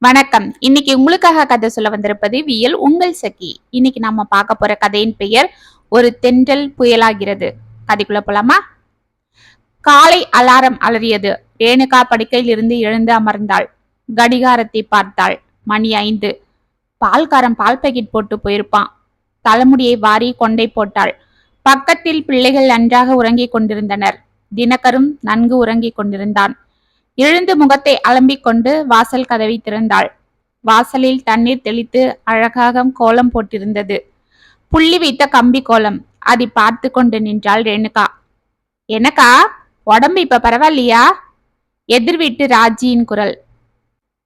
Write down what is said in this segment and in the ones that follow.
வணக்கம். இன்னைக்கு உங்களுக்காக கதை சொல்ல வந்திருப்பது வியல் உங்கள் சகி. இன்னைக்கு நாம பார்க்க போற கதையின் பெயர் ஒரு தென்றல் புயலாகிறது. கதைக்குள்ள போலாமா? காலை அலாரம் அலறியது. ரேணுகா படுக்கையில் இருந்து எழுந்து அமர்ந்தாள். கடிகாரத்தை பார்த்தாள். மணி ஐந்து. பால்காரன் பால் பாக்கெட் போட்டு போயிருப்பான். தலைமுடியை வாரி கொண்டை போட்டாள். பக்கத்தில் பிள்ளைகள் நன்றாக உறங்கிக் கொண்டிருந்தனர். தினகரும் நன்கு உறங்கிக் கொண்டிருந்தான். எழுந்து முகத்தை அலம்பிக் கொண்டு வாசல் கதவை திறந்தாள். வாசலில் தண்ணீர் தெளித்து அழகாக கோலம் போட்டிருந்தது. புள்ளி வைத்த கம்பி கோலம். அதை பார்த்து கொண்டு நின்றாள் ரேணுகா. எனக்கா? உடம்பு இப்ப பரவாயில்லையா? எதிர் வீட்டு ராஜியின் குரல்.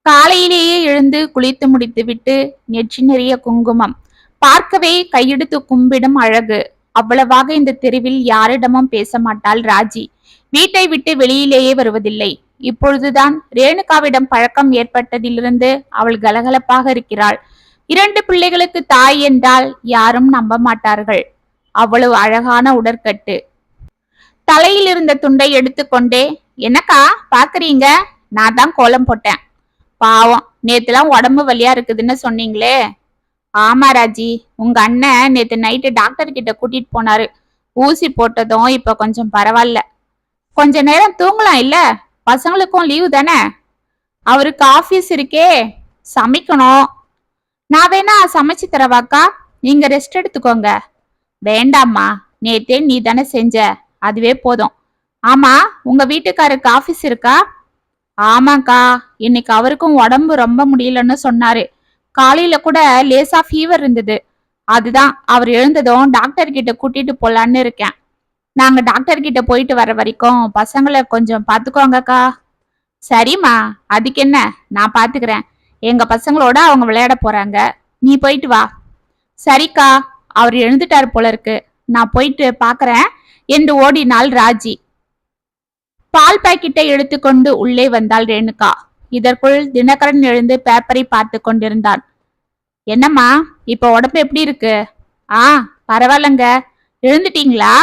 காலையிலேயே எழுந்து குளித்து முடித்துவிட்டு நெற்றி நிறைய குங்குமம். பார்க்கவே கையெடுத்து கும்பிடும் அழகு. அவ்வளவாக இந்த தெருவில் யாரிடமும் பேச மாட்டாள் ராஜி. வீட்டை விட்டு வெளியிலேயே வருவதில்லை. இப்பொழுதுதான் ரேணுகாவிடம் பழக்கம் ஏற்பட்டதிலிருந்து அவள் கலகலப்பாக இருக்கிறாள். இரண்டு பிள்ளைகளுக்கு தாய் என்றால் யாரும் நம்ப மாட்டார்கள். அவ்வளவு அழகான உடற்கட்டு. தலையில் இருந்த துண்டை எடுத்துக்கொண்டே என்னக்கா பாக்குறீங்க? நான் தான் கோலம் போட்டேன். பாவம் நேத்துலாம் உடம்பு வலியா இருக்குதுன்னு சொன்னீங்களே. ஆமா ராஜி உங்க அண்ணன் நேத்து நைட்டு டாக்டர் கிட்ட கூட்டிட்டு போனாரு. ஊசி போட்டதும் இப்ப கொஞ்சம் பரவாயில்ல. கொஞ்ச நேரம் தூங்கலாம் இல்ல? பசங்களுக்கும் லீவு தானே? அவருக்கு ஆஃபீஸ் இருக்கே சமைக்கணும். நான் வேணா சமைச்சு தரவாக்கா? நீங்க ரெஸ்ட் எடுத்துக்கோங்க. வேண்டாம்மா நேத்தே நீ தானே செஞ்ச. அதுவே போதும். ஆமா உங்க வீட்டுக்காருக்கு ஆஃபீஸ் இருக்கா? ஆமாக்கா இன்னைக்கு அவருக்கும் உடம்பு ரொம்ப முடியலன்னு சொன்னாரு. காலையில கூட லேசா ஃபீவர் இருந்தது. அதுதான் அவர் எழுந்ததும் டாக்டர் கிட்ட கூட்டிட்டு போலான்னு இருக்கேன். நாங்க டாக்டர் கிட்ட போயிட்டு வர வரைக்கும் பசங்களை கொஞ்சம் பாத்துக்கோங்கக்கா. சரிம்மா அதுக்கு என்ன? நான் பாத்துக்கிறேன். எங்க பசங்களோட அவங்க விளையாட போறாங்க. நீ போயிட்டு வா. சரிக்கா அவர் எழுந்துட்டார் போல இருக்கு. நான் போயிட்டு பாக்குறேன். என்று ஓடினாள் ராஜி. பால் பாக்கெட்டை எடுத்துக்கொண்டு உள்ளே வந்தாள் ரேணுகா. இதற்குள் தினகரன் எழுந்து பேப்பரை பார்த்து கொண்டிருந்தான். என்னம்மா இப்ப உடம்பு எப்படி இருக்கு? ஆ பரவாயில்லங்க. எழுந்துட்டீங்களா?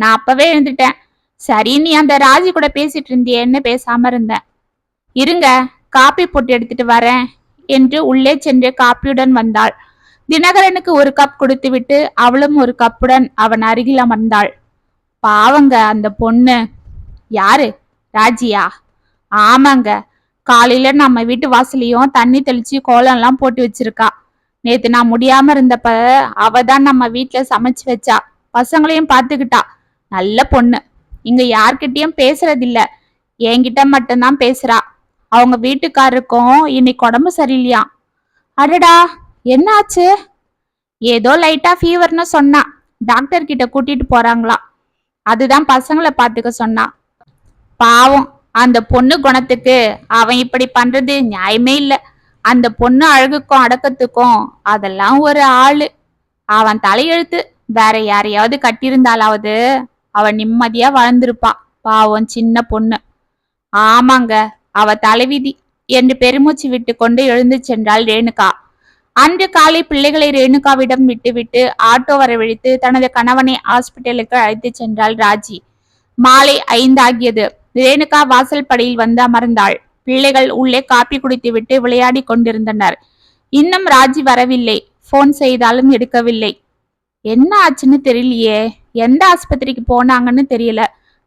நான் அப்பவே எழுந்துட்டேன். சரி நீ அந்த ராஜி கூட பேசிட்டு இருந்தியேன்னு பேசாம இருந்தேன். இருங்க காப்பி போட்டு எடுத்துட்டு வரேன் என்று உள்ளே சென்று காப்பியுடன் வந்தாள். தினகரனுக்கு ஒரு கப் கொடுத்துவிட்டு அவளும் ஒரு கப்புடன் அவன் அருகில் அமர்ந்தாள். பாவங்க அந்த பொண்ணு. யாரு? ராஜியா? ஆமாங்க காலையில நம்ம வீட்டு வாசலையும் தண்ணி தெளிச்சு கோலம் எல்லாம் போட்டு வச்சிருக்கா. நேத்து நான் முடியாம இருந்தப்ப அவ தான் நம்ம வீட்டுல சமைச்சு வச்சா. பசங்களையும் பாத்துக்கிட்டா நல்ல பொண்ணு. இங்க யார்கிட்டயும் பேசுறதில்ல. என்கிட்ட மட்டும்தான் பேசுறா. அவங்க வீட்டுக்காரருக்கும் இன்னைக்கு உடம்பு சரியில்லையா? அடடா என்ன ஆச்சு ஏதோ லைட்டா ஃபீவர்னு சொன்னா. டாக்டர் கிட்ட கூட்டிட்டு போறாங்களா? அதுதான் பசங்களை பாத்துக்க சொன்னா. பாவம் அந்த பொண்ணு குணத்துக்கு அவன் இப்படி பண்றது நியாயமே இல்ல. அந்த பொண்ணு அழகுக்கும் அடக்கத்துக்கும் அதெல்லாம் ஒரு ஆளு. அவன் தலையெழுத்து வேற யாரையாவது கட்டியிருந்தாலாவது அவ நிம்மதியா வாழ்ந்திருப்பா. பாவம் சின்ன பொண்ணு. ஆமாங்க அவ தலைவிதி என்று பெருமூச்சு விட்டு கொண்டு எழுந்து சென்றாள் ரேணுகா. அன்று காலை பிள்ளைகளை ரேணுகாவிடம் விட்டுவிட்டு ஆட்டோ வரவழைத்து தனது கணவனை ஹாஸ்பிட்டலுக்கு அழைத்து சென்றாள் ராஜி. மாலை ஐந்தாகியது. ரேணுகா வாசல் படியில் வந்து அமர்ந்தாள். பிள்ளைகள் உள்ளே காப்பி குடித்துவிட்டு விளையாடி கொண்டிருந்தனர். இன்னும் ராஜி வரவில்லை. போன் செய்தாலும் எடுக்கவில்லை. என்ன ஆச்சுன்னு தெரியலையே. எந்த ஆஸ்பத்திரிக்கு போனாங்கன்னு தெரியல.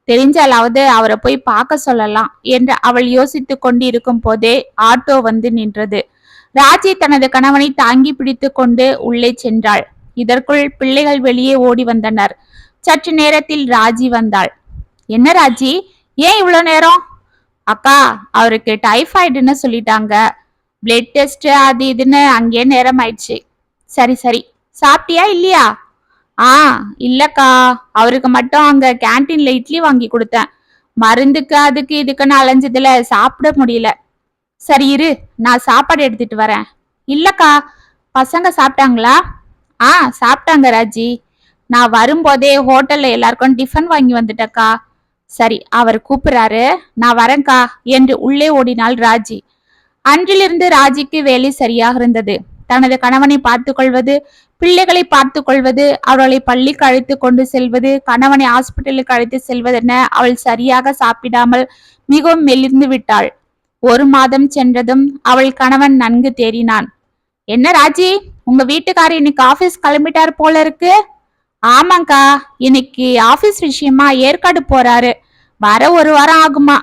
தெரிஞ்சாலாவது அவரை போய் பார்க்க சொல்லலாம் என்று அவள் யோசித்து கொண்டு இருக்கும் போதே ஆட்டோ வந்து நின்றது. ராஜி தனது கணவனை தாங்கி பிடித்து கொண்டு உள்ளே சென்றாள். இதற்குள் பிள்ளைகள் வெளியே ஓடி வந்தனர். சற்று நேரத்தில் ராஜி வந்தாள். என்ன ராஜி ஏன் இவ்வளோ நேரம்? அக்கா அவருக்கு டைஃபாய்டுன்னு சொல்லிட்டாங்க. பிளட் டெஸ்ட் அது இதுன்னு அங்கேயே நேரம் ஆயிடுச்சு சரி சரி. சாப்பிட்டியா இல்லையா? ஆ இல்லக்கா. அவருக்கு மட்டும் அங்க கேன்டீன்ல இட்லி வாங்கி கொடுத்தேன். மருந்துக்கு அதுக்கு இதுக்குன்னு அலைஞ்சதுல சாப்பிட முடியல. சரி இரு. நான் சாப்பாடு எடுத்துட்டு வரேன். இல்லக்கா. பசங்க சாப்பிட்டாங்களா? ஆ சாப்பிட்டாங்க ராஜி. நான் வரும்போதே ஹோட்டல்ல எல்லாருக்கும் டிஃபன் வாங்கி வந்துட்டக்கா சரி அவர் கூப்பிடுறாரு. நான் வரேன்க்கா என்று உள்ளே ஓடினாள் ராஜி. அன்றிலிருந்து ராஜிக்கு வேலை சரியாக இருந்தது. தனது கணவனை பார்த்து கொள்வது பிள்ளைகளை பார்த்து கொள்வது அவர்களை பள்ளிக்கு அழைத்து கொண்டு செல்வது கணவனை ஹாஸ்பிட்டலுக்கு அழைத்து செல்வதென அவள் சரியாக சாப்பிடாமல் மிகவும் மெலிர்ந்து விட்டாள். ஒரு மாதம் சென்றதும் அவள் கணவன் நன்கு தேறினான். என்ன ராஜி உங்க வீட்டுக்காரர் இன்னைக்கு ஆபீஸ் கிளம்பிட்டார் போல இருக்கு? ஆமாங்கா இன்னைக்கு ஆபீஸ் விஷயமா ஏற்காடு போறாரு. வர ஒரு வாரம் ஆகுமா.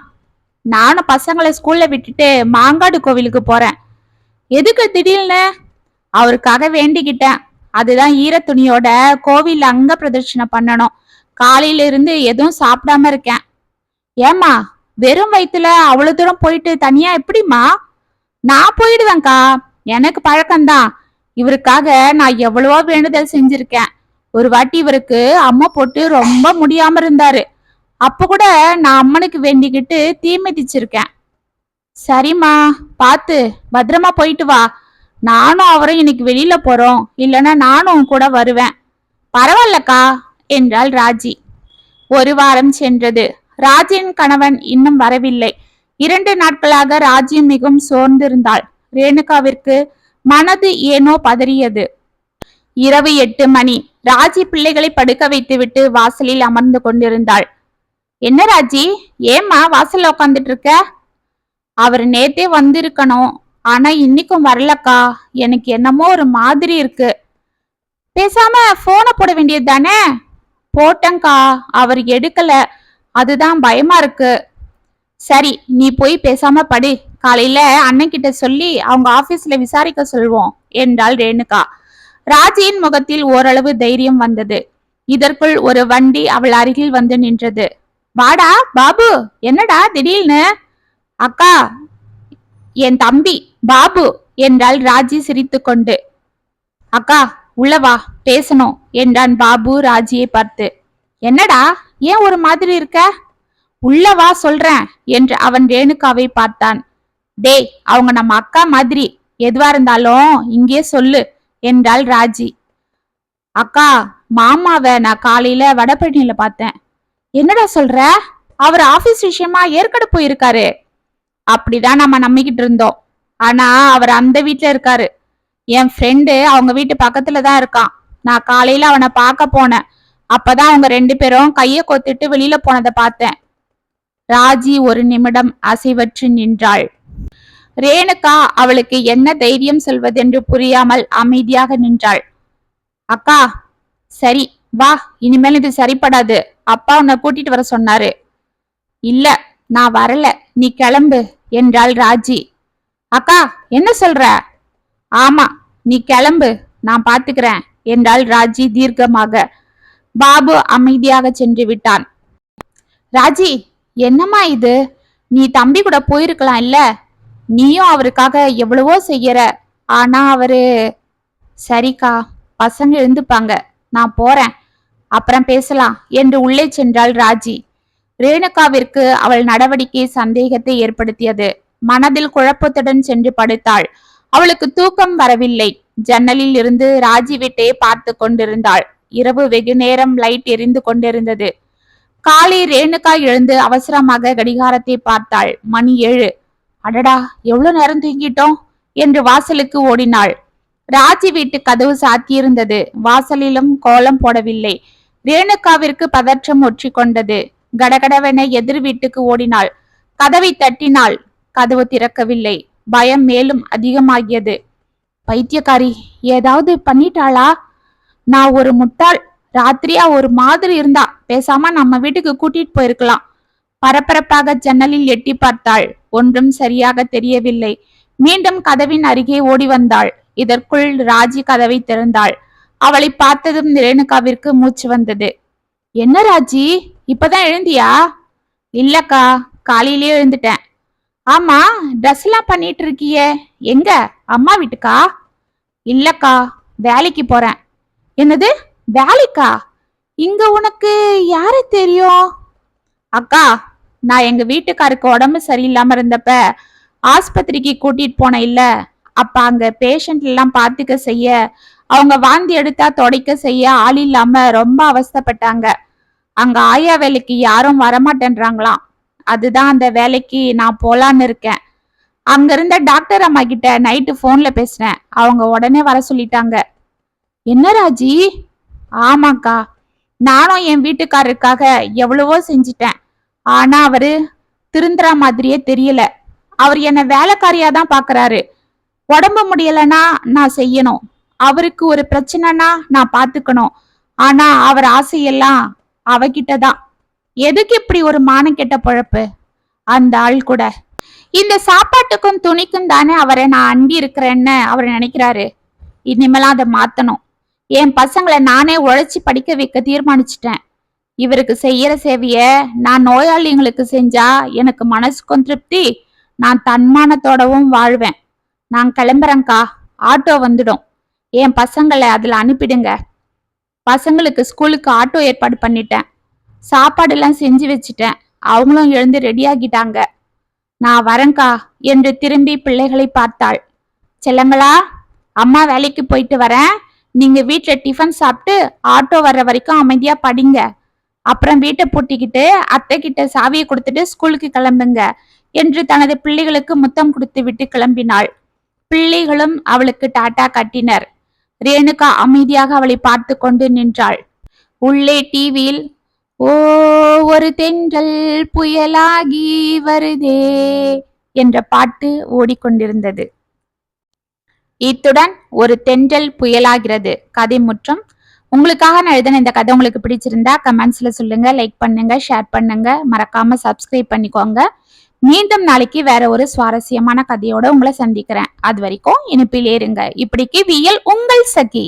நானும் பசங்களை ஸ்கூல்ல விட்டுட்டு மாங்காடு கோவிலுக்கு போறேன். எதுக்கு திடீர்னு? அவருக்காக வேண்டிக்கிட்டேன். அதுதான் ஈர துணியோட கோவில் அங்க பிரதட்சணை பண்ணணும். காலையில இருந்து எதுவும் சாப்பிடாம இருக்கேன். ஏமா வெறும் வயித்துல அவ்வளவு தூரம் போயிட்டு தனியா எப்படிம்மா? நான் போயிடுவேன்க்கா. எனக்கு பழக்கம்தான். இவருக்காக நான் எவ்வளவோ வேண்டுதல் செஞ்சிருக்கேன். ஒரு வாட்டி இவருக்கு அம்மா போட்டு ரொம்ப முடியாம இருந்தாரு. அப்ப கூட நான் அம்மனுக்கு வேண்டிக்கிட்டு தீ மிதிச்சிருக்கேன். சரிம்மா பார்த்து பத்திரமா போயிட்டு வா. நானும் அவரும் இன்னைக்கு வெளியில போறோம். இல்லைன்னா நானும் கூட வருவேன். பரவாயில்லக்கா என்றாள் ராஜி. ஒரு வாரம் சென்றது. ராஜின் கணவன் இன்னும் வரவில்லை. இரண்டு நாட்களாக ராஜி மிகவும் சோர்ந்திருந்தாள். ரேணுகாவிற்கு மனது ஏனோ பதறியது. இரவு எட்டு மணி. ராஜி பிள்ளைகளை படுக்க வைத்துவிட்டு வாசலில் அமர்ந்து கொண்டிருந்தாள். என்ன ராஜி? ஏம்மா வாசல்ல உட்காந்துட்டு இருக்க? அவர் நேத்தே வந்திருக்கணும். ஆனா இன்னைக்கும் வரலக்கா. எனக்கு என்னமோ ஒரு மாதிரி இருக்கு. பேசாம போனை போட வேண்டியது தானே? போட்டேங்க்கா அவர் எடுக்கல. அதுதான் பயமா இருக்கு. சரி நீ போய் பேசாம படு. காலையில அண்ணன் கிட்ட சொல்லி அவங்க ஆபீஸ்ல விசாரிக்க சொல்வோம் என்றாள் ரேணுகா. ராஜியின் முகத்தில் ஓரளவு தைரியம் வந்தது. இதற்குள் ஒரு வண்டி அவள் அருகில் வந்து நின்றது. வாடா பாபு என்னடா திடீர்னு? அக்கா என் தம்பி பாபு என்றாள் ராஜி சிரித்துக்கொண்டு அக்கா உள்ளவா பேசணும் என்றான் பாபு ராஜியை பார்த்து. என்னடா ஏன் ஒரு மாதிரி இருக்க? உள்ளவா சொல்றேன் என்று அவன் ரேணுகாவை பார்த்தான். டேய் அவங்க நம்ம அக்கா மாதிரி எதுவா இருந்தாலும் இங்கே சொல்லு என்றாள் ராஜி. அக்கா மாமாவை நான் காலையில வடபழனியில பார்த்தேன். என்னடா சொல்ற? அவர் ஆபீஸ் விஷயமா ஏற்காடு போயிருக்காரு. அப்படிதான் நம்ம நம்பிக்கிட்டு இருந்தோம். ஆனா அவர் அந்த வீட்டுல இருக்காரு. என் ஃப்ரெண்டு அவங்க வீட்டு பக்கத்துல தான் இருக்கான். நான் காலையில அவனை பார்க்க போனேன். அப்பதான் அவங்க ரெண்டு பேரும் கைய கொத்திட்டு வெளியில போனதை பார்த்தேன். ராஜி ஒரு நிமிடம் அசைவற்று நின்றாள். ரேணுகா அவளுக்கு என்ன தைரியம் சொல்வதென்று புரியாமல் அமைதியாக நின்றாள். அக்கா சரி வா இனிமேல் இது சரிப்படாது. அப்பா உன்னை கூட்டிட்டு வர சொன்னாரு. இல்ல நான் வரல. நீ கிளம்பு என்றாள் ராஜி. அக்கா என்ன சொல்ற? ஆமா நீ கிளம்பு நான் பாத்துக்கிறேன் என்றாள் ராஜி தீர்க்கமாக. பாபு அமைதியாக சென்று விட்டான். ராஜி என்னம்மா இது? நீ தம்பி கூட போயிருக்கலாம் இல்ல? நீயும் அவருக்காக எவ்வளவோ செய்யற. ஆனா அவரு சரிக்கா பசங்க எழுந்துப்பாங்க நான் போறேன். அப்புறம் பேசலாம் என்று உள்ளே சென்றாள் ராஜி. ரேணுகாவிற்கு அவள் நடவடிக்கை சந்தேகத்தை ஏற்படுத்தியது. மனதில் குழப்பத்துடன் சென்று படுத்தாள். அவளுக்கு தூக்கம் வரவில்லை. ஜன்னலில் இருந்து ராஜி வீட்டை பார்த்து கொண்டிருந்தாள். இரவு வெகு நேரம் லைட் எரிந்து கொண்டிருந்தது. காலை ரேணுகா எழுந்து அவசரமாக கடிகாரத்தை பார்த்தாள். மணி ஏழு. அடடா எவ்வளவு நேரம் தூங்கிட்டோம்? என்று வாசலுக்கு ஓடினாள். ராஜி வீட்டு கதவு சாத்தியிருந்தது. வாசலிலும் கோலம் போடவில்லை. ரேணுகாவிற்கு பதற்றம் ஒற்றி கொண்டது கடகடவென எதிர் வீட்டுக்கு ஓடினாள். கதவை தட்டினாள் கதவு திறக்கவில்லை. பயம் மேலும் அதிகமாகியது. பைத்தியக்காரி ஏதாவது பண்ணிட்டாளா? நான் ஒரு முட்டாள். ராத்திரியா ஒரு மாதிரி இருந்தா பேசாம நம்ம வீட்டுக்கு கூட்டிட்டு போயிருக்கலாம். பரபரப்பாக ஜன்னலில் எட்டி பார்த்தாள். ஒன்றும் சரியாக தெரியவில்லை. மீண்டும் கதவின் அருகே ஓடி வந்தாள். இதற்குள் ராஜி கதவை திறந்தாள். அவளை பார்த்ததும் ரேணுகாவிற்கு மூச்சு வந்தது. என்ன ராஜி? இப்பதான் எழுந்தியா? இல்லக்கா காலையிலேயே எழுந்துட்டேன். ஆமா ட்ரெஸ் எல்லாம் பண்ணிட்டு இருக்கியே. எங்க? அம்மா வீட்டுக்கா? இல்லக்கா வேலைக்கு போறேன். என்னது? வேலைக்கா? இங்க உனக்கு யாரு தெரியும்? அக்கா நான் எங்க வீட்டுக்காருக்கு உடம்பு சரியில்லாம இருந்தப்ப ஆஸ்பத்திரிக்கு கூட்டிட்டு போனேன் இல்ல. அப்ப அங்க பேஷண்ட் எல்லாம் பாத்துக்க செய்ய அவங்க வாந்தி எடுத்தா துடைக்க செய்ய ஆள் இல்லாம ரொம்ப அவஸ்தைப்பட்டாங்க. அங்க ஆயா வேலைக்கு யாரும் வரமாட்டேன்றாங்களாம். அதுதான் அந்த வேலைக்கு நான் போலான்னு இருக்கேன். அங்க இருந்த டாக்டர் அம்மா கிட்ட நைட்டு போன்ல பேசினேன். அவங்க உடனே வர சொல்லிட்டாங்க. என்ன ராஜி? ஆமாக்கா நானும் என் வீட்டுக்காரருக்காக எவ்வளவோ செஞ்சிட்டேன். ஆனா அவரு திருந்துற மாதிரியே தெரியல. அவர் என்ன வேலைக்காரியா தான் பாக்குறாரு. உடம்பு முடியலன்னா நான் செய்யணும். அவருக்கு ஒரு பிரச்சனைனா நான் பாத்துக்கணும். ஆனா அவர் ஆசையெல்லாம் அவகிட்ட தான் எதுக்கு இப்படி ஒரு மானக்கெட்ட பொழப்பு? அந்த ஆள் கூட. இந்த சாப்பாட்டுக்கும் துணிக்கும் தானே அவரை நான் அண்டி இருக்கிறேன்னு அவர் நினைக்கிறாரு. இனிமேலாம் அதை மாத்தணும். என் பசங்களை நானே உழைச்சி படிக்க வைக்க தீர்மானிச்சிட்டேன். இவருக்கு செய்யற சேவைய நான் நோயாளிங்களுக்கு செஞ்சா எனக்கு மனசுக்கும் திருப்தி நான் தன்மானத்தோடவும் வாழ்வேன். நான் கிளம்புறேன்க்கா. ஆட்டோ வந்துடும். என் பசங்களை அதில் அனுப்பிடுங்க. பசங்களுக்கு ஸ்கூலுக்கு ஆட்டோ ஏற்பாடு பண்ணிட்டேன். சாப்பாடெல்லாம் செஞ்சு வச்சுட்டேன். அவங்களும் எழுந்து ரெடியாகிட்டாங்க நான் வரேன்க்கா என்று திரும்பி பிள்ளைகளை பார்த்தாள். செல்லங்களா அம்மா வேலைக்கு போயிட்டு வரேன். நீங்க வீட்டில் டிஃபன் சாப்பிட்டு ஆட்டோ வர்ற வரைக்கும் அமைதியா படிங்க. அப்புறம் வீட்டை பூட்டிக்கிட்டு அத்தை கிட்ட சாவியை கொடுத்துட்டு ஸ்கூலுக்கு கிளம்புங்க என்று தனது பிள்ளைகளுக்கு முத்தம் கொடுத்து விட்டு கிளம்பினாள். பிள்ளைகளும் அவளுக்கு டாட்டா கட்டினர். ரேணுகா அமைதியாக அவளை பார்த்து கொண்டு நின்றாள். உள்ளே டிவியில் ஓ ஒரு தென்றல் புயலாகி வருதே என்ற பாட்டு ஓடிக்கொண்டிருந்தது. இத்துடன் ஒரு தென்றல் புயலாகிறது கதை முற்றும். உங்களுக்காக நான் எழுதின இந்த கதை உங்களுக்கு பிடிச்சிருந்தா கமெண்ட்ஸ்ல சொல்லுங்க லைக் பண்ணுங்க ஷேர் பண்ணுங்க. மறக்காம சப்ஸ்கிரைப் பண்ணிக்கோங்க. மீண்டும் நாளைக்கு வேற ஒரு சுவாரஸ்யமான கதையோட உங்களை சந்திக்கிறேன். அது வரைக்கும் இனிப்பில் ஏறுங்க. இப்படிக்கு வியல் உங்கள் சகி.